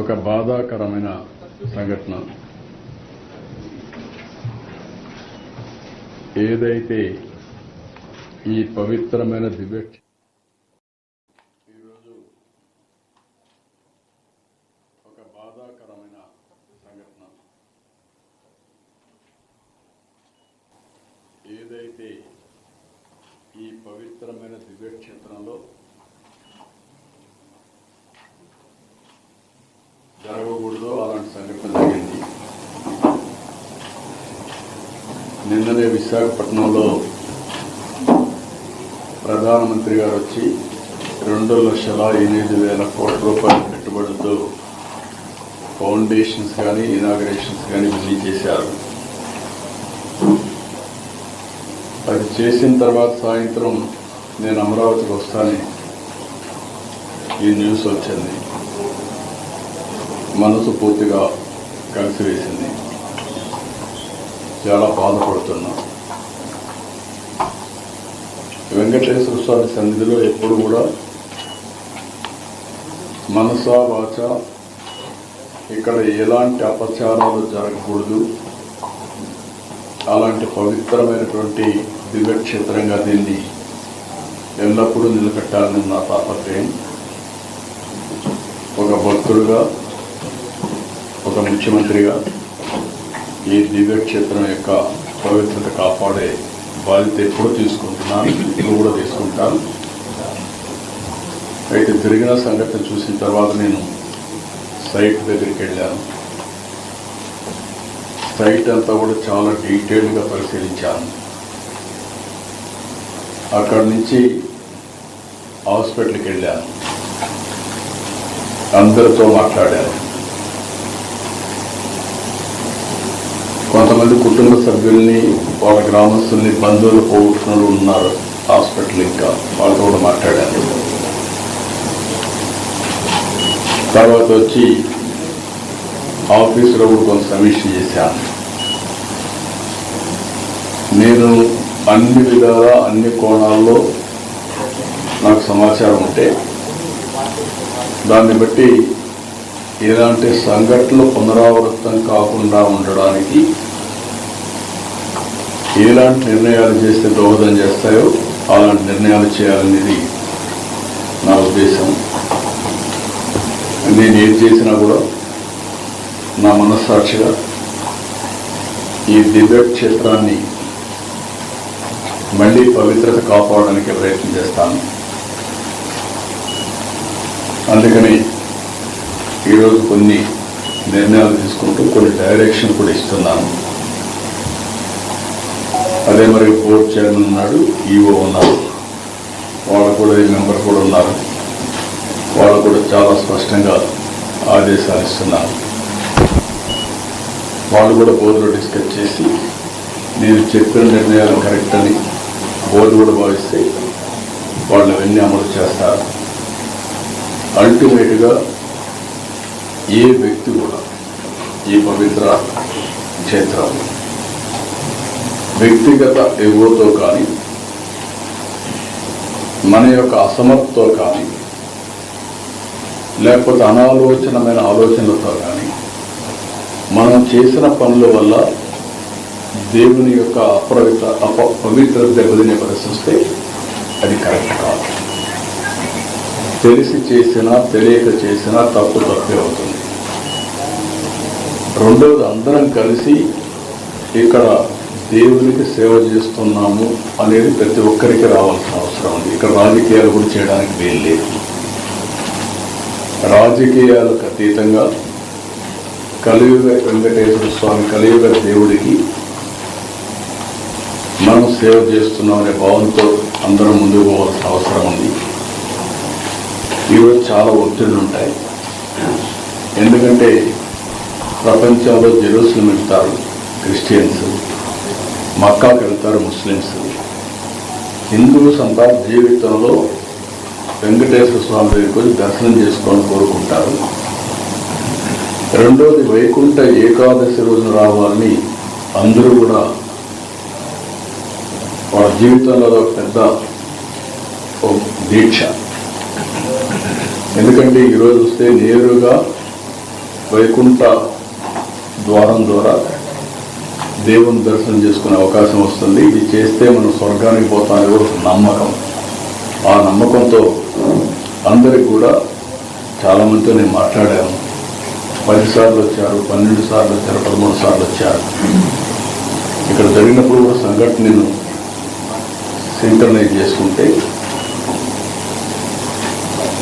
ఒక బాధాకరమైన సంఘటన. ఏదైతే ఈ పవిత్రమైన దివ్య ఈరోజు ఒక బాధాకరమైన సంఘటన. ఏదైతే ఈ పవిత్రమైన దివ్యక్షేత్రంలో జరగకూడదు అలాంటి సంఘటన జరిగింది నిన్ననే విశాఖపట్నంలో ప్రధానమంత్రి గారు వచ్చి రెండు లక్షల ఎనిమిది వేల కోట్ల రూపాయల పెట్టుబడులతో ఫౌండేషన్స్ కానీ ఇనాగరేషన్స్ కానీ బిల్లు చేశారు. అది చేసిన తర్వాత సాయంత్రం నేను అమరావతికి వస్తాను ఈ న్యూస్ వచ్చింది. మనసు పూర్తిగా కలిసివేసింది. చాలా బాధపడుతున్నాం. వెంకటేశ్వర స్వామి సన్నిధిలో ఎప్పుడు కూడా మనస వాచ ఇక్కడ ఎలాంటి అపచారాలు జరగకూడదు. అలాంటి పవిత్రమైనటువంటి దివ్యక్షేత్రంగా దీన్ని ఎల్లప్పుడూ నిలబెట్టాలని నా తాపత్రయం. ఒక భక్తుడుగా ఒక ముఖ్యమంత్రిగా ఈ దివ్యక్షేత్రం యొక్క పవిత్రత కాపాడే బాధ్యత ఎప్పుడు తీసుకుంటున్నాను. ఇప్పుడు కూడా తీసుకుంటాను. అయితే జరిగిన సంఘటన చూసిన తర్వాత నేను సైట్ దగ్గరికి వెళ్ళాను. సైట్ అంతా కూడా చాలా డీటెయిల్గా పరిశీలించాను. అక్కడి నుంచి హాస్పిటల్కి వెళ్ళాను. అందరితో మాట్లాడాను. కొంతమంది కుటుంబ సభ్యుల్ని వాళ్ళ గ్రామస్తుల్ని బంధువులు పోగొట్టుకున్న ఉన్నారు హాస్పిటల్ ఇంకా. వాళ్ళతో కూడా మాట్లాడాను. తర్వాత వచ్చి ఆఫీసులో కూడా కొంత సమీక్ష చేశాను. నేను అన్ని విధాల అన్ని కోణాల్లో నాకు సమాచారం ఉంటే దాన్ని బట్టి ఇలాంటి సంఘటనలు పునరావృతం కాకుండా ఉండడానికి ఎలాంటి నిర్ణయాలు చేస్తే దోహదం చేస్తాయో అలాంటి నిర్ణయాలు చేయాలనేది నా ఉద్దేశం. నేను ఏం చేసినా కూడా నా మనస్సాక్షిగా ఈ దివ్య క్షేత్రాన్ని మళ్ళీ పవిత్రత కాపాడడానికి ప్రయత్నం చేస్తాను. అందుకని ఈరోజు కొన్ని నిర్ణయాలు తీసుకుంటూ కొన్ని డైరెక్షన్ కూడా ఇస్తున్నాను. అదే మరి బోర్డు చైర్మన్ ఉన్నాడు ఈఓ ఉన్నారు. వాళ్ళు కూడా ఈ మెంబర్ కూడా ఉన్నారు. వాళ్ళు కూడా చాలా స్పష్టంగా ఆదేశాలు ఇస్తున్నారు. వాళ్ళు కూడా బోర్డులో డిస్కస్ చేసి నేను చెప్పిన నిర్ణయాలు కరెక్ట్ అని బోర్డు కూడా భావిస్తే వాళ్ళు అవన్నీ అమలు చేస్తారు. అల్టిమేట్గా ఏ వ్యక్తి కూడా ఈ పవిత్ర క్షేత్రం వ్యక్తిగత ఎగువతో కానీ మన యొక్క అసమర్థతో కానీ లేకపోతే అనాలోచనమైన ఆలోచనలతో కానీ మనం చేసిన పనుల వల్ల దేవుని యొక్క అపవిత్ర అప పవిత్ర దెబ్బతినే పరిస్థితి వస్తే అది కరెక్ట్ కాదు. తెలిసి చేసినా తెలియక చేసినా తప్పు తప్పే అవుతుంది. రెండవది అందరం కలిసి ఇక్కడ దేవునికి సేవ చేస్తున్నాము అనేది ప్రతి ఒక్కరికి రావాల్సిన అవసరం ఉంది. ఇక్కడ రాజకీయాలు కూడా చేయడానికి వీలు లేదు. రాజకీయాలకు అతీతంగా కలియుగ వెంకటేశ్వర స్వామి కలియుగ దేవుడికి మనం సేవ చేస్తున్నాం అనే భావంతో అందరం ముందుకు పోవాల్సిన అవసరం ఉంది. ఈరోజు చాలా ఒత్తిళ్ళు ఉంటాయి. ఎందుకంటే ప్రపంచంలో జెరూసలం ఇస్తారు క్రిస్టియన్స్. మక్కాకి వెళ్తారు ముస్లిమ్స్. హిందువులు అంతా జీవితంలో వెంకటేశ్వర స్వామి దగ్గరికి దర్శనం చేసుకోవాలని కోరుకుంటారు. రెండోది వైకుంఠ ఏకాదశి రోజున రావాలని అందరూ కూడా వాళ్ళ జీవితంలో ఒక పెద్ద దీక్ష. ఎందుకంటే ఈరోజు వస్తే నేరుగా వైకుంఠ ద్వారం ద్వారా దేవుని దర్శనం చేసుకునే అవకాశం వస్తుంది. ఇది చేస్తే మనం స్వర్గానికి పోతామని కూడా ఒక నమ్మకం. ఆ నమ్మకంతో అందరికి కూడా చాలామందితో నేను మాట్లాడాను. పది సార్లు వచ్చారు పన్నెండు సార్లు వచ్చారు పదమూడు సార్లు వచ్చారు. ఇక్కడ జరిగినప్పుడు కూడా సంఘటన నేను సింక్రనైజ్ చేసుకుంటే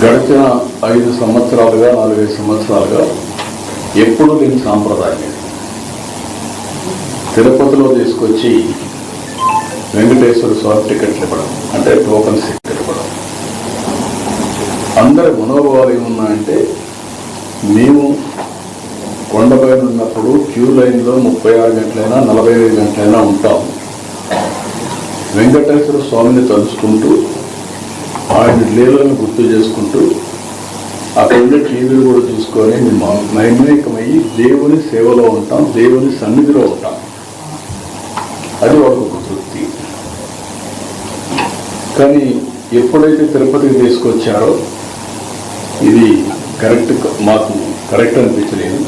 గడిచిన ఐదు సంవత్సరాలుగా నాలుగైదు సంవత్సరాలుగా ఎప్పుడూ నేను సాంప్రదాయం తిరుపతిలో తీసుకొచ్చి వెంకటేశ్వర స్వామి టికెట్లు ఇవ్వడం అంటే టోకన్ టికెట్ ఇవ్వడం. అందరి మనోభావాలు ఏమున్నాయంటే మేము కొండపైన ఉన్నప్పుడు క్యూ లైన్లో ముప్పై ఆరు గంటలైనా నలభై ఐదు గంటలైనా ఉంటాం. వెంకటేశ్వర స్వామిని తలుచుకుంటూ ఆయన లీలను గుర్తు చేసుకుంటూ అక్కడ ఉండే టీవీలు కూడా చూసుకొని మేము నైమికమయ్యి దేవుని సేవలో ఉంటాం దేవుని సన్నిధిలో ఉంటాం. అది వాళ్ళకు ఒక తృప్తి కానీ ఎప్పుడైతే తిరుపతికి తీసుకొచ్చారో ఇది కరెక్ట్ మాకు కరెక్ట్ అనిపించలేదు.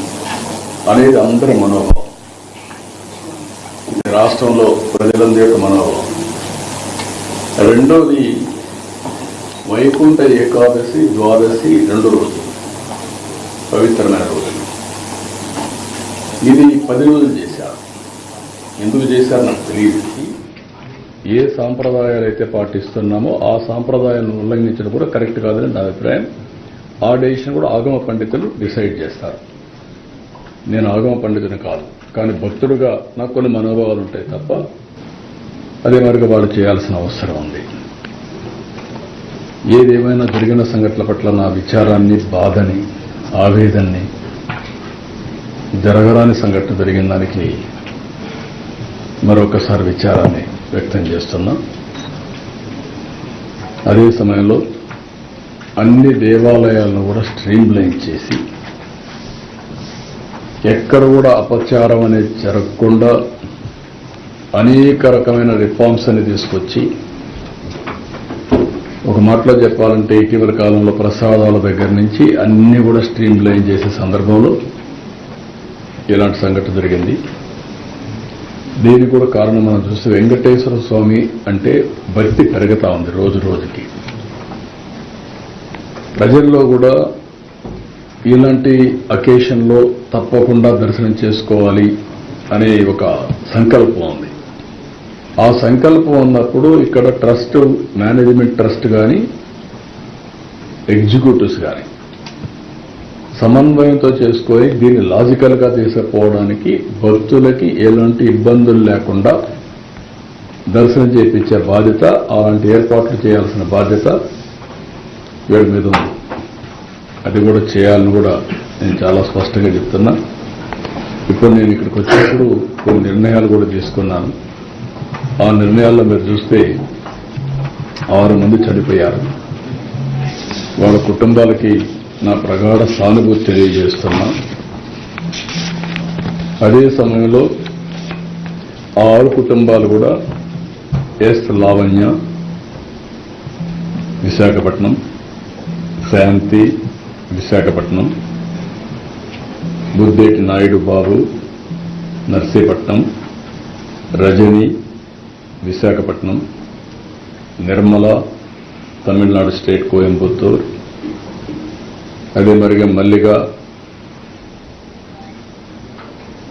అనేది అందరి మనోభావం. ఇది రాష్ట్రంలో ప్రజలందరి యొక్క మనోభావం. రెండోది వైకుంఠ ఏకాదశి ద్వాదశి రెండు రోజులు. పవిత్రమైన రోజులు. ఇది పది రోజులు ఎందుకు చేశారు నాకు తెలియదు. ఏ సాంప్రదాయాలు అయితే పాటిస్తున్నామో ఆ సాంప్రదాయాలను ఉల్లంఘించడం కూడా కరెక్ట్ కాదని నా అభిప్రాయం. ఆ డెసిషన్ కూడా ఆగమ పండితులు డిసైడ్ చేస్తారు. నేను ఆగమ పండితుని కాదు. కానీ భక్తుడుగా నాకు కొన్ని మనోభావాలు ఉంటాయి తప్ప అదే మరిగా వాళ్ళు చేయాల్సిన అవసరం ఉంది. ఏదేమైనా జరిగిన సంఘటనల పట్ల నా విచారాన్ని బాధని ఆవేదనని జరగరాని సంఘటన జరిగిన దానికి మరొకసారి విచారాన్ని వ్యక్తం చేస్తున్నాం. అదే సమయంలో అన్ని దేవాలయాలను కూడా స్ట్రీమ్ లైన్ చేసి ఎక్కడ కూడా అపచారం అనేది జరగకుండా అనేక రకమైన రిఫార్మ్స్ అని తీసుకొచ్చి ఒక మాటలో చెప్పాలంటే ఇటీవల కాలంలో ప్రసాదాల దగ్గర నుంచి అన్నీ కూడా స్ట్రీమ్ లైన్ చేసే సందర్భంలో ఇలాంటి సంఘటన జరిగింది. దీనికి కూడా కారణం మనం చూస్తే వెంకటేశ్వర స్వామి అంటే భక్తి పెరుగుతా ఉంది రోజు రోజుకి. ప్రజల్లో కూడా ఇలాంటి అకేషన్లో తప్పకుండా దర్శనం చేసుకోవాలి అనే ఒక సంకల్పం ఉంది. ఆ సంకల్పం ఉన్నప్పుడు ఇక్కడ ట్రస్ట్ మేనేజ్మెంట్ ట్రస్ట్ కానీ ఎగ్జిక్యూటివ్స్ కానీ సమన్వయంతో చేసుకొని దీన్ని లాజికల్గా తీసుకుపోవడానికి భక్తులకి ఎలాంటి ఇబ్బందులు లేకుండా దర్శనం చేయించే బాధ్యత అలాంటి ఏర్పాట్లు చేయాల్సిన బాధ్యత వీడి మీద ఉంది. అది కూడా చేయాలని కూడా నేను చాలా స్పష్టంగా చెప్తున్నా. ఇప్పుడు నేను ఇక్కడికి వచ్చినప్పుడు కొన్ని నిర్ణయాలు కూడా తీసుకున్నాను. ఆ నిర్ణయాల్లో మీరు చూస్తే ఆరు మంది చనిపోయారు. వాళ్ళ కుటుంబాలకి నా ప్రగాఢ సానుభూతి తెలియజేస్తున్నా. అదే సమయంలో ఆరు కుటుంబాలు కూడా ఎస్ లావణ్య విశాఖపట్నం శాంతి విశాఖపట్నం బుద్ధేటి నాయుడు బాబు నర్సీపట్నం రజని విశాఖపట్నం నిర్మల తమిళనాడు స్టేట్ కోయంబత్తూర్ అదే మరిగా మల్లిగా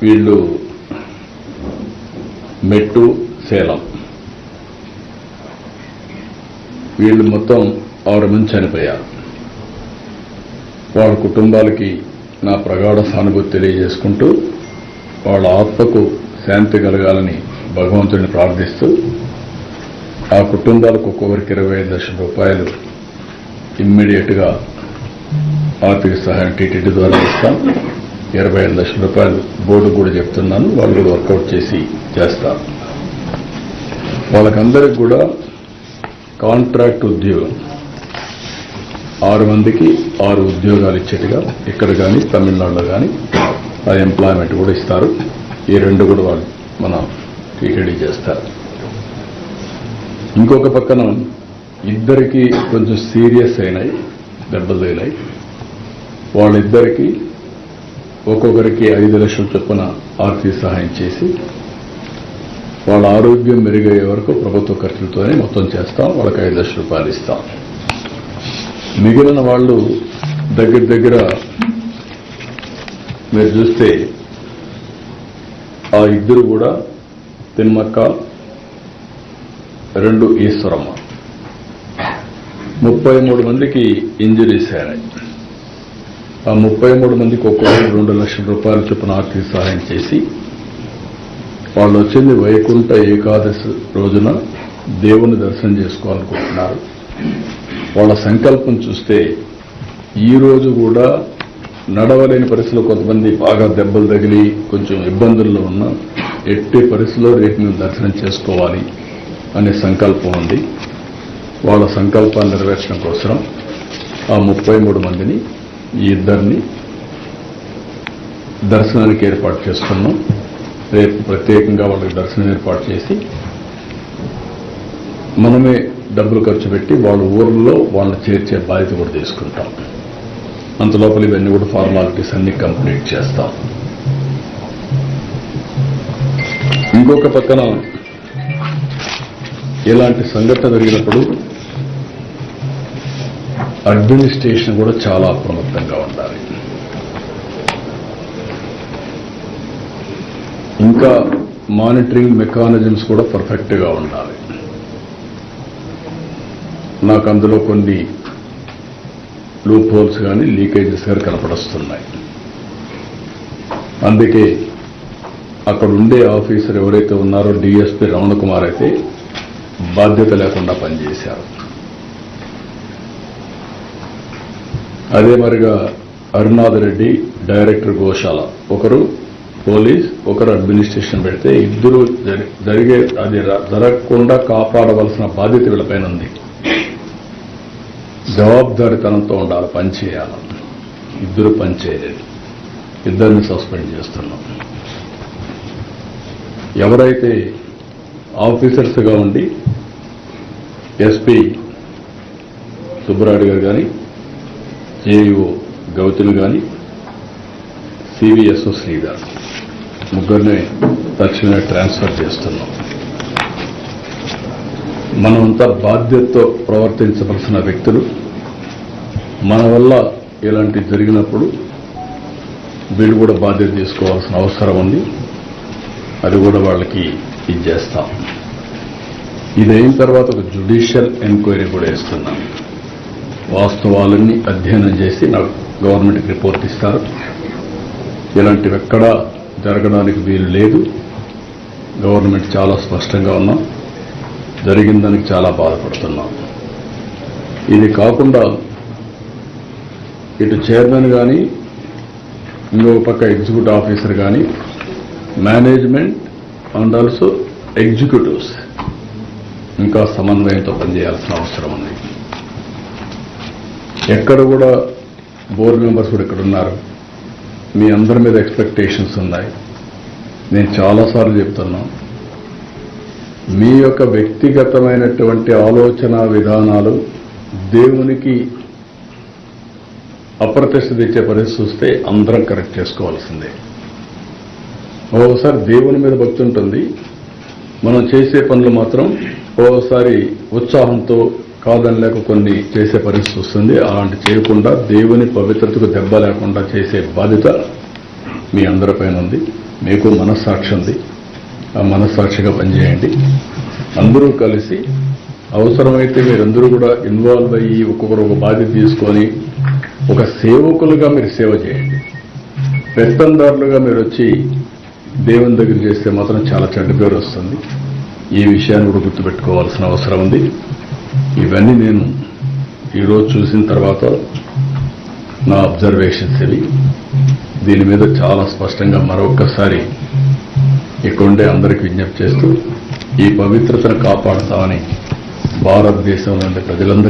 వీళ్ళు మెట్టు సేలం. వీళ్ళు మొత్తం ఆరు మంది చనిపోయారు. వాళ్ళ కుటుంబాలకి నా ప్రగాఢ సానుభూతి తెలియజేసుకుంటూ వాళ్ళ ఆత్మకు శాంతి కలగాలని భగవంతుడిని ప్రార్థిస్తూ ఆ కుటుంబాలకు ఒక్కొక్కరికి ఇరవై ఐదు లక్షల రూపాయలు ఇమ్మీడియట్గా ఆర్థిక సహాయం టీటీడీ ద్వారా ఇస్తాం. ఇరవై ఐదు లక్షల రూపాయలు బోర్డు కూడా చెప్తున్నాను. వాళ్ళు కూడా వర్కౌట్ చేసి చేస్తారు. వాళ్ళకందరికి కూడా కాంట్రాక్ట్ ఉద్యోగం. ఆరు మందికి ఆరు ఉద్యోగాలు ఇచ్చేట్టుగా ఇక్కడ కానీ తమిళనాడులో కానీ ఆ ఎంప్లాయ్మెంట్ కూడా ఇస్తారు. ఈ రెండు కూడా వాళ్ళు మన టీటీడీ చేస్తారు. ఇంకొక పక్కన ఇద్దరికి కొంచెం సీరియస్ అయినాయి. దెబ్బలు వాళ్ళిద్దరికీ ఒక్కొక్కరికి ఐదు లక్షల చొప్పున ఆర్థిక సహాయం చేసి వాళ్ళ ఆరోగ్యం మెరుగయ్యే వరకు ప్రభుత్వ ఖర్చులతోనే మొత్తం చేస్తాం వాళ్ళకి ఐదు లక్షల రూపాయలు ఇస్తాం. మిగిలిన వాళ్ళు దగ్గర దగ్గర మీరు చూస్తే ఆ ఇద్దరు కూడా తిమ్మక్క రెండు ఈశ్వరమ్మ. ముప్పై మూడు మందికి ఇంజరీస్ అయినాయి ఆ ముప్పై మూడు మందికి ఒక్కొక్కరు రెండు లక్షల రూపాయల చొప్పున ఆర్థిక సహాయం చేసి వాళ్ళు వచ్చింది వైకుంఠ ఏకాదశి రోజున దేవుని దర్శనం చేసుకోవాలనుకుంటున్నారు. వాళ్ళ సంకల్పం చూస్తే ఈరోజు కూడా నడవలేని పరిస్థితుల్లో కొంతమంది బాగా దెబ్బలు తగిలి కొంచెం ఇబ్బందుల్లో ఉన్న ఎట్టి పరిస్థితుల్లో రేపు మేము దర్శనం చేసుకోవాలి అనే సంకల్పం ఉంది. వాళ్ళ సంకల్పాన్ని నెరవేర్చడం కోసం ఆ ముప్పై మూడు మందిని ఈ ఇద్దరిని దర్శనానికి ఏర్పాటు చేసుకున్నాం రేపు ప్రత్యేకంగా వాళ్ళకి దర్శనం ఏర్పాటు చేసి మనమే డబ్బులు ఖర్చు పెట్టి వాళ్ళ ఊర్లో వాళ్ళని చేర్చే బాధ్యత కూడా తీసుకుంటాం. అంత లోపల ఇవన్నీ కూడా ఫార్మాలిటీస్ అన్ని కంప్లీట్ చేస్తాం. ఇంకొక పక్కన ఇలాంటి సంఘటన జరిగినప్పుడు అడ్మినిస్ట్రేషన్ కూడా చాలా అప్రమత్తంగా ఉండాలి. ఇంకా మానిటరింగ్ మెకానిజమ్స్ కూడా పర్ఫెక్ట్గా ఉండాలి. నాకు అందులో కొన్ని లూప్ హోల్స్ కానీ లీకేజెస్ కానీ కనపడుస్తున్నాయి. అందుకే అక్కడ ఉండే ఆఫీసర్ ఎవరైతే ఉన్నారో డిఎస్పీ రమణ కుమార్ అయితే బాధ్యత లేకుండా పనిచేశారు. అదే మరిగా అరుణాథ్ రెడ్డి డైరెక్టర్ గోశాల. ఒకరు పోలీస్ ఒకరు అడ్మినిస్ట్రేషన్ పెడితే ఇద్దరు జరి- జరిగే అది జరగకుండా కాపాడవలసిన బాధ్యత వీళ్ళపైన ఉంది. జవాబుదారితనంతో ఉండాలి పనిచేయాలి ఇద్దరు పనిచేయలేదు ఇద్దరిని సస్పెండ్ చేస్తున్నాం. ఎవరైతే ఆఫీసర్స్గా ఉండి ఎస్పీ సుబ్బరాయుడు గారు కానీ ఏఈఓ గౌతులు కానీ సివిఎస్ఓ శ్రీధర్. ముగ్గురిని తక్షణమే ట్రాన్స్ఫర్ చేస్తున్నాం. మనమంతా బాధ్యతతో ప్రవర్తించవలసిన వ్యక్తులు. మన వల్ల ఇలాంటి జరిగినప్పుడు వీళ్ళు కూడా బాధ్యత తీసుకోవాల్సిన అవసరం ఉంది. అది కూడా వాళ్ళకి ఇది ఇదైన ఇది అయిన తర్వాత ఒక జ్యుడిషియల్ ఎంక్వైరీ కూడా ఇస్తున్నాను వాస్తవాలన్నీ అధ్యయనం చేసి నాకు గవర్నమెంట్కి రిపోర్ట్ ఇస్తారు. ఇలాంటివి ఎక్కడా జరగడానికి వీలు లేదు. గవర్నమెంట్ చాలా స్పష్టంగా ఉన్నాం. జరిగిన దానికి చాలా బాధపడుతున్నాం. ఇది కాకుండా ఇటు చైర్మన్ కానీ ఇంకొక పక్క ఎగ్జిక్యూటివ్ ఆఫీసర్ కానీ మేనేజ్మెంట్ అండ్ ఆల్సో ఎగ్జిక్యూటివ్స్ ఇంకా సమన్వయంతో పనిచేయాల్సిన అవసరం ఉంది. ఎక్కడ కూడా బోర్డు మెంబర్స్ కూడా ఇక్కడ ఉన్నారు. మీ అందరి మీద ఎక్స్పెక్టేషన్స్ ఉన్నాయి. నేను చాలాసార్లు చెప్తున్నా మీ యొక్క వ్యక్తిగతమైనటువంటి ఆలోచన విధానాలు దేవునికి అప్రతిష్ట తెచ్చే పరిస్థితి చూస్తే అందరం కరెక్ట్ చేసుకోవాల్సిందే. ఓసారి దేవుని మీద భక్తి ఉంటుంది. మనం చేసే పనులు మాత్రం ఓసారి ఉత్సాహంతో కాదని లేక కొన్ని చేసే పరిస్థితి వస్తుంది. అలాంటి చేయకుండా దేవుని పవిత్రతకు దెబ్బ లేకుండా చేసే బాధ్యత మీ అందరిపైన ఉంది. మీకు మనస్సాక్షి ఉంది. ఆ మనస్సాక్షిగా పనిచేయండి. అందరూ కలిసి అవసరమైతే మీరందరూ కూడా ఇన్వాల్వ్ అయ్యి ఒక్కొక్కరు ఒక బాధ్యత తీసుకొని ఒక సేవకులుగా మీరు సేవ చేయండి. పెత్తందారులుగా మీరు వచ్చి దేవుని దగ్గర చేస్తే మాత్రం చాలా చెడ్డ పేరు వస్తుంది. ఈ విషయాన్ని కూడా గుర్తుపెట్టుకోవాల్సిన అవసరం ఉంది. ఇవన్నీ నేను ఈరోజు చూసిన తర్వాత నా అబ్జర్వేషన్స్ ఇవి. దీని మీద చాలా స్పష్టంగా మరొకసారి ఇక్కడుండే అందరికి విజ్ఞప్తి చేస్తూ ఈ పవిత్రతను కాపాడతామని భారతదేశంలోని ప్రజలందరూ